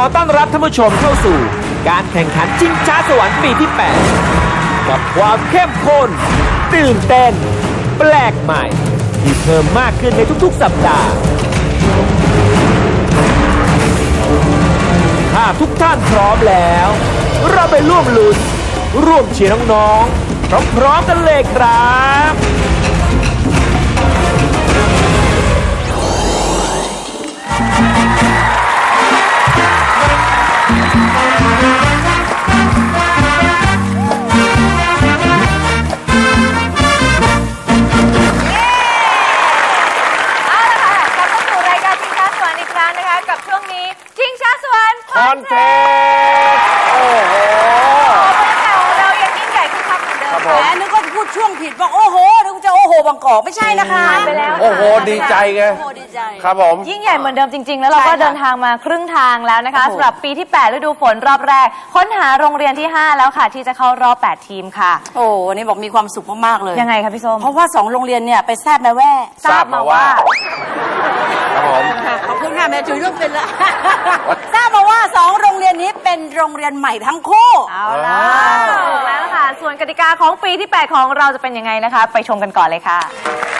อต้อนรับท่านผู้ชมเข้าสู่ การแข่งขันชิงช้าสวรรค์ปีที่ 8 กับความเข้มข้นตื่นเต้น แปลกใหม่ ที่เพิ่มมากขึ้นในทุกๆ สัปดาห์ ถ้าทุกท่านพร้อมแล้ว เราไปร่วมลุ้น ร่วมเชียร์น้องๆพร้อมๆกันเลยครับ เอาละค่ะกลับเข้าสู่รายการชิงช้าสวรรค์อีกครั้งนะคะ กับช่วงนี้ชิงช้าสวรรค์คอนเทสต์โอ้โห บรรยากาศของเรายังยิ่งใหญ่คึกคักเหมือนเดิมครับผมแหมนึกว่าพูดช่วงผิดบอกโอ้โหนึกว่าจะโอ้โหบางกอกไม่ใช่นะคะผ่านไปแล้วโอ้โห ดีใจไง โอ้โหดีใจ ครับผม ยิ่งใหญ่เหมือนเดิมจริง ๆ แล้วเราก็ใช่ค่ะเดินทางมาครึ่งทางแล้วนะคะโอ้โห สำหรับปีที่ 8 ฤดูฝนรอบแรก ค้นหาโรงเรียนที่ 5 แล้วค่ะ ที่จะเข้ารอบ 8 ทีมค่ะ โอ้โหวันนี้บอกมีความสุขมากๆเลย ยังไงคะพี่ส้ม เพราะว่าสองโรงเรียนเนี่ยไปแซบแม่แว่ทราบมาว่า ครับผมค่ะขอบคุณค่ะแม่จุ๋ยลูกเป็นละ ทราบมาว่าสองโรงเรียนนี้เป็นโรงเรียนใหม่ทั้งคู่ เอาล่ะถูกแล้วล่ะค่ะ ส่วนกติกาของปีที่ 8 ของเราจะเป็นยังไงนะคะ ไปชมกันก่อนเลยค่ะก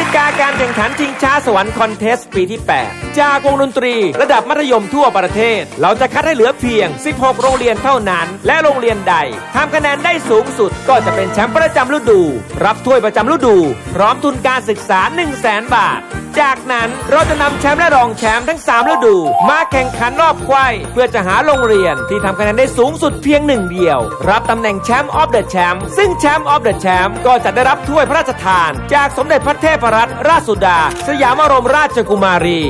ติกาการแข่งขันชิงช้าสวรรค์คอนเทสต์ปีที่ 8 จากวงดนตรี ระดับมัธยมทั่วประเทศ เราจะคัดให้เหลือเพียง 16 โรงเรียนเท่านั้น และโรงเรียนใดทำคะแนนได้สูงสุดก็จะเป็นแชมป์ประจำฤดู รับถ้วยประจำฤดู พร้อมทุนการศึกษา 1 0 0 0 0แสนบาท จากนั้นเราจะนำแชมป์และรองแชมป์ทั้ง 3 ฤดู มาแข่งขันรอบไขว้เพื่อจะหาโรงเรียนที่ทำคะแนนได้สูงสุดเพียงหนึ่งเดียว รับตำแหน่งแชมป์ออฟเดอะแชมป์ซึ่งแชมป์ออฟเดอะแชมป์ก็จะได้รับถ้วยพระราชทาน จากสมเด็จพระเทพรัตนราชสุดา สยามรมราชกุมารี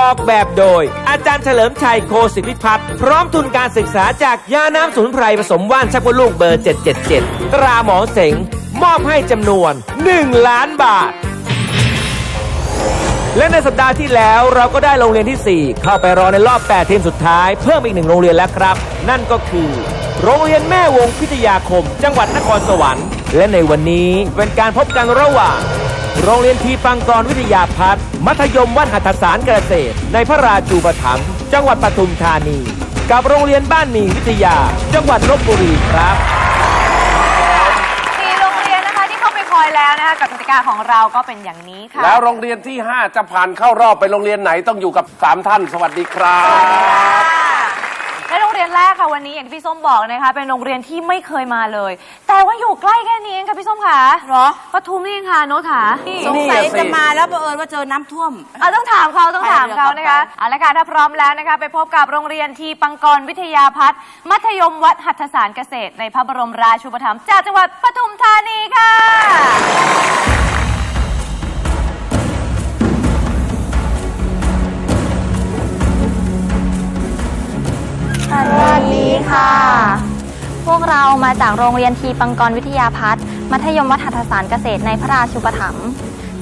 ออกแบบโดย อาจารย์เฉลิมชัยโคสิทธิพัฒน์พร้อมทุนการศึกษาจากยาน้ำสมุนไพรผสมว่านชักวลูกเบอร์ 777 ตราหมอเสงมอบให้จำนวน 1 ล้านบาทและในสัปดาห์ที่แล้วเราก็ได้โรงเรียนที่ 4 เข้าไปรอในรอบ 8 ทีมสุดท้าย เพิ่มอีกหนึ่งโรงเรียนแล้วครับ นั่นก็คือ โรงเรียนแม่วงพิทยาคม จังหวัดนครสวรรค์ และในวันนี้เป็นการพบกันระหว่าง โรงเรียนทีปังกรวิทยาพัฒน์มัธยมวัดหัตถสารเกษตร ในพระราชูปถัมภ์จังหวัดปทุมธานี กับโรงเรียนบ้านหมีวิทยา จังหวัดลบบุรีครับสี่โรงเรียนนะคะที่เข้าไปคอยแล้วนะคะกับกติกาของเราก็เป็นอย่างนี้ค่ะ แล้วโรงเรียนที่ 5 จะผ่านเข้ารอบไปโรงเรียนไหนต้องอยู่กับ 3 ท่าน สวัสดีครับ และโรงเรียนแรกค่ะวันนี้อย่างที่พี่ส้มบอกนะคะ เป็นโรงเรียนที่ไม่เคยมาเลย แต่ว่าอยู่ใกล้แค่นี้เองค่ะพี่ส้มค่ะเหรอปทุมนี่เองค่ะโน้ตค่ะสงสัยนี่สิจะมาแล้วบังเอิญว่าเจอน้ำท่วมเอาต้องถามเขาต้องถามเขานะคะไปเลยครับเอาละค่ะถ้าพร้อมแล้วนะคะ ไปพบกับโรงเรียนทีปังกรวิทยาพัฒน์มัธยมวัดหัตถสารเกษตร ในพระบรมราชูปถัมภ์จากจังหวัดปทุมธานีค่ะ สวัสดีค่ะ พวกเรามาจากโรงเรียนทีปังกรวิทยาพัฒน์มัธยมวัฒนศาสตร์เกษตรในพระราชูปถัมภ์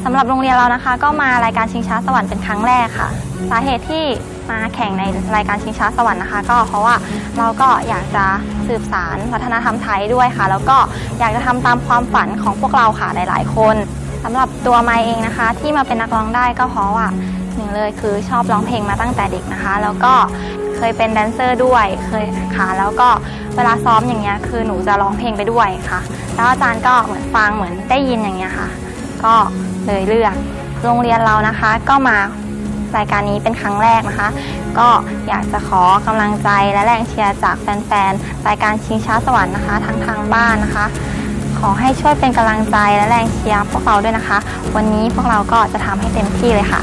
สำหรับโรงเรียนเรานะคะ ก็มารายการชิงช้าสวรรค์เป็นครั้งแรกค่ะ สาเหตุที่มาแข่งในรายการชิงช้าสวรรค์นะคะ ก็เพราะว่าเราก็อยากจะสืบสารวัฒนธรรมไทยด้วยค่ะ แล้วก็อยากจะทำตามความฝันของพวกเราค่ะหลาย ๆ คนสำหรับตัวไมค์เองนะคะ ที่มาเป็นนักร้องได้ก็เพราะว่าหนึ่งเลยคือชอบร้องเพลงมาตั้งแต่เด็กนะคะ แล้วก็ เคยเป็นแดนเซอร์ด้วยเคยค่ะ แล้วก็เวลาซ้อมอย่างเงี้ยคือหนูจะร้องเพลงไปด้วยค่ะ แล้วอาจารย์ก็เหมือนฟังเหมือนได้ยินอย่างเงี้ยค่ะ ก็เลยเลือกโรงเรียนเรานะคะ ก็มารายการนี้เป็นครั้งแรกนะคะ ก็อยากจะขอกำลังใจและแรงเชียร์จากแฟนๆรายการชิงช้าสวรรค์นะคะทั้งทางบ้านนะคะ ขอให้ช่วยเป็นกำลังใจและแรงเชียร์พวกเราด้วยนะคะ วันนี้พวกเราก็จะทำให้เต็มที่เลยค่ะ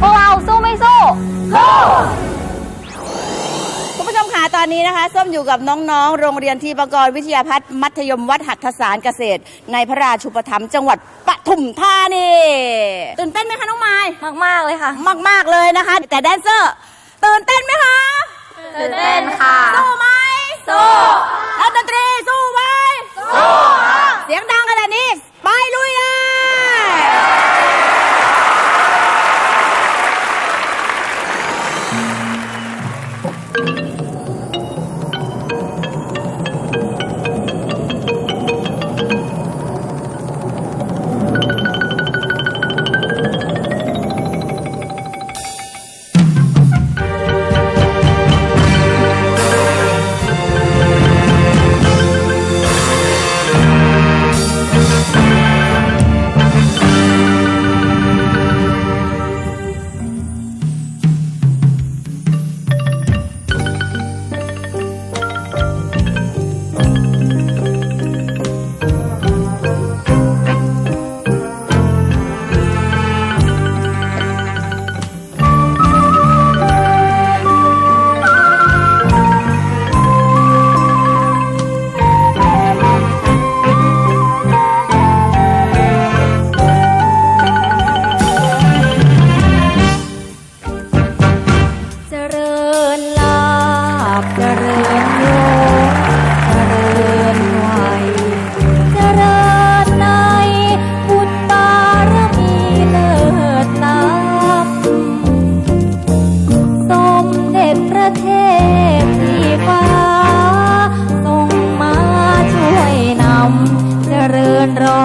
พวกเราสู้ไม่สู้คุณผู้ ตอนนี้นะคะส้มอยู่กับน้องๆ โรงเรียนทีปกรวิทยาพัฒน์มัธยมวัดหัตถสารเกษตร ในพระราชูปถัมภ์จังหวัดปทุมธานีตื่นเต้นไหมคะน้องไม้มากๆเลยค่ะ มาก ๆเลยนะคะ แต่แดนเซอร์ตื่นเต้นไหมคะ ตื่นเต้นค่ะ สู้ไหมสู้นักดนตรีสู้ไหม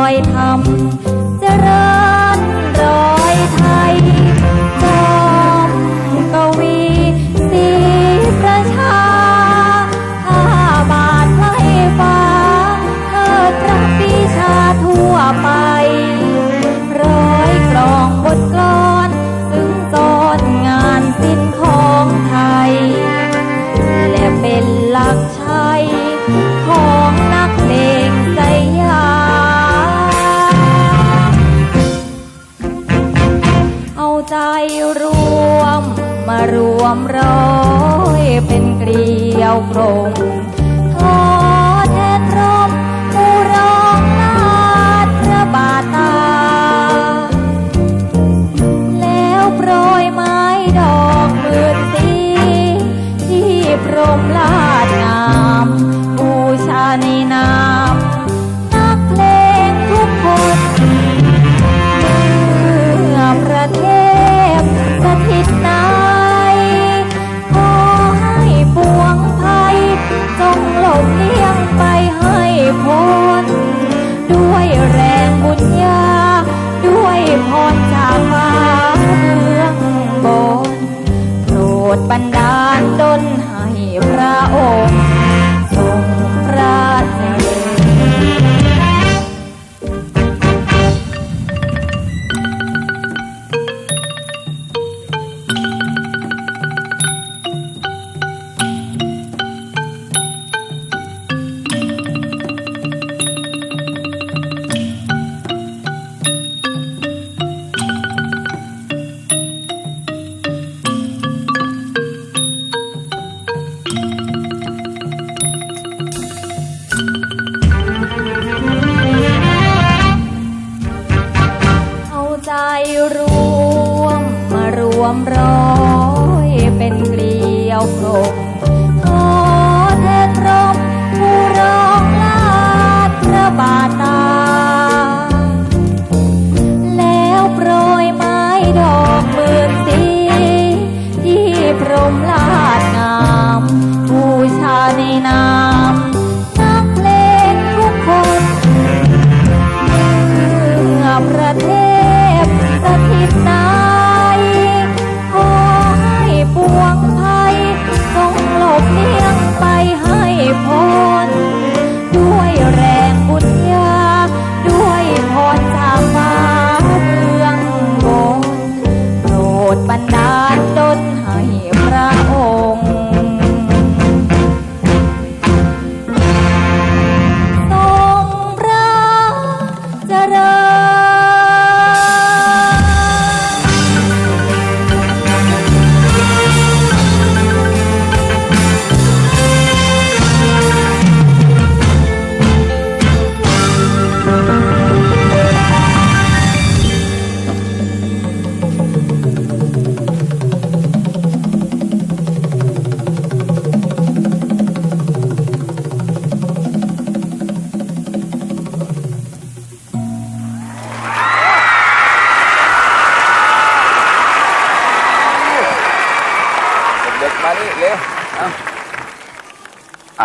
อยทำ วมร้อยเป็นเกลียวกลมขอเธอตรมผู้ร้องลาดพระบาทตา แล้วโปรยไม้ดอกหมื่นสีที่พรมลา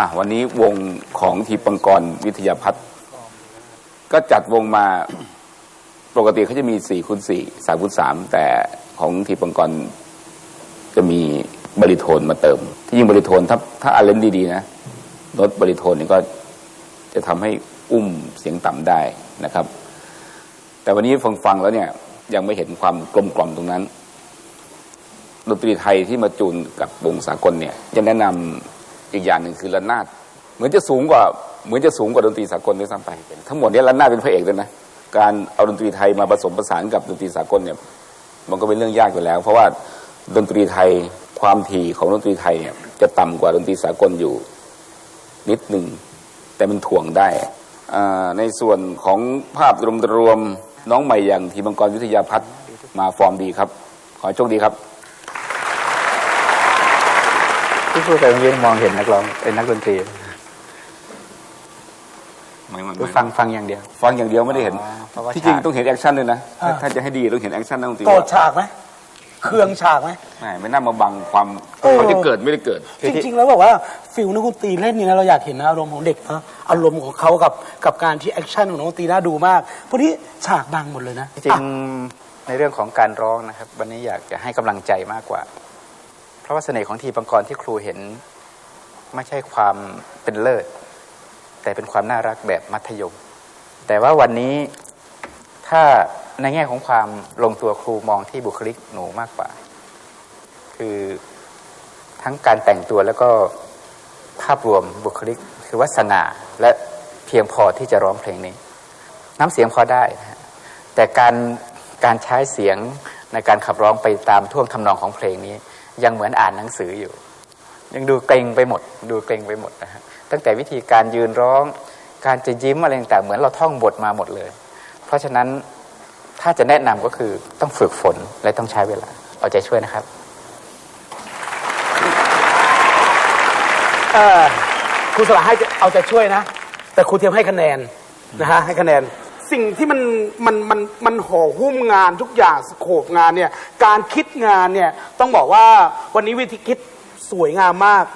อะวันนี้วงของทีปังกรวิทยาพัฒน์ก็จัดวงมาปกติเขาจะมีสี่คูณสี่สามคูณสามแต่ของทีปังกรจะมีบริโทนมาเติม ที่ยิ่งบริโทนถ้าถ้าอาเลนดีๆนะลดบริโทนนี่ก็จะทำให้อุ้มเสียงต่ำได้นะครับ แต่วันนี้ฟังฟังๆแล้วเนี่ยยังไม่เห็นความกลมกล่อมตรงนั้นดนตรีไทยที่มาจูนกับวงสากลเนี่ยจะแนะนำ อีกอย่างหนึ่งคือระนาดเหมือนจะสูงกว่าเหมือนจะสูงกว่าดนตรีสากลด้วยซ้ำไป ทั้งหมดนี้ระนาดเป็นพระเอกเลยนะการเอาดนตรีไทยมาผสมผสานกับดนตรีสากลเนี่ยมันก็เป็นเรื่องยากอยู่แล้ว เพราะว่าดนตรีไทยความถี่ของดนตรีไทยเนี่ยจะต่ำกว่าดนตรีสากลอยู่นิดหนึ่งแต่มันถ่วงได้อ่าในส่วนของภาพรวมๆน้องใหม่อย่างทีมังกรวิทยาพัฒน์มาฟอร์มดีครับ ขอโชคดีครับ ที่พูดไปเมื่อกี้มองเห็นนักร้องเป็นนักดนตรีไม่ไม่หรือไม่ฟังฟังอย่างเดียว ฟังอย่างเดียวไม่ได้เห็นอ๋อเพราะว่าที่จริงฉาก ต้องเห็นแอคชั่นด้วยนะ ถ้าถ้าจะให้ดีต้องเห็นแอคชั่นนักดนตรีโกรธฉากไหมเคืองฉากไหม ไม่ไม่น่ามาบังความเออ เขาจะเกิดไม่ได้เกิด จริงๆ แล้วแบบว่าฟิลนักดนตรีเล่นนี่นะเราอยากเห็นนะอารมณ์ของเด็กนะอารมณ์ของเขากับกับการที่แอคชั่นของนักดนตรีน่าดูมากพวกนี้ฉากดังหมดเลยนะจริงๆในเรื่องของการร้องนะครับ วันนี้อยากจะให้กำลังใจมากกว่า เพราะว่าเสน่ห์ของทีปังกรที่ครูเห็น ไม่ใช่ความเป็นเลิศ แต่เป็นความน่ารักแบบมัธยม แต่ว่าวันนี้ถ้าในแง่ของความลงตัวครูมองที่บุคลิกหนูมากกว่า คือทั้งการแต่งตัวแล้วก็ภาพรวมบุคลิก คือว่าสง่าและเพียงพอที่จะร้องเพลงนี้ น้ำเสียงพอได้นะแต่การการใช้เสียงในการขับร้องไปตามท่วงทำนองของเพลงนี้ ยังเหมือนอ่านหนังสืออยู่ ยังดูเกรงไปหมด ดูเกรงไปหมดนะฮะตั้งแต่วิธีการยืนร้อง การจะยิ้มอะไรต่างเหมือนเราท่องบทมาหมดเลย เพราะฉะนั้นถ้าจะแนะนำก็คือต้องฝึกฝนและต้องใช้เวลา เอาใจช่วยนะครับครูสลาให้เอาใจช่วยนะ แต่ครูเทียมให้คะแนนนะฮะให้คะแนน สิ่งที่มันมันมันมันห่อหุ้มงานทุกอย่างสโคบงานเนี่ยการคิดงานเนี่ยต้องบอกว่าวันนี้วิธีคิดสวยงามมาก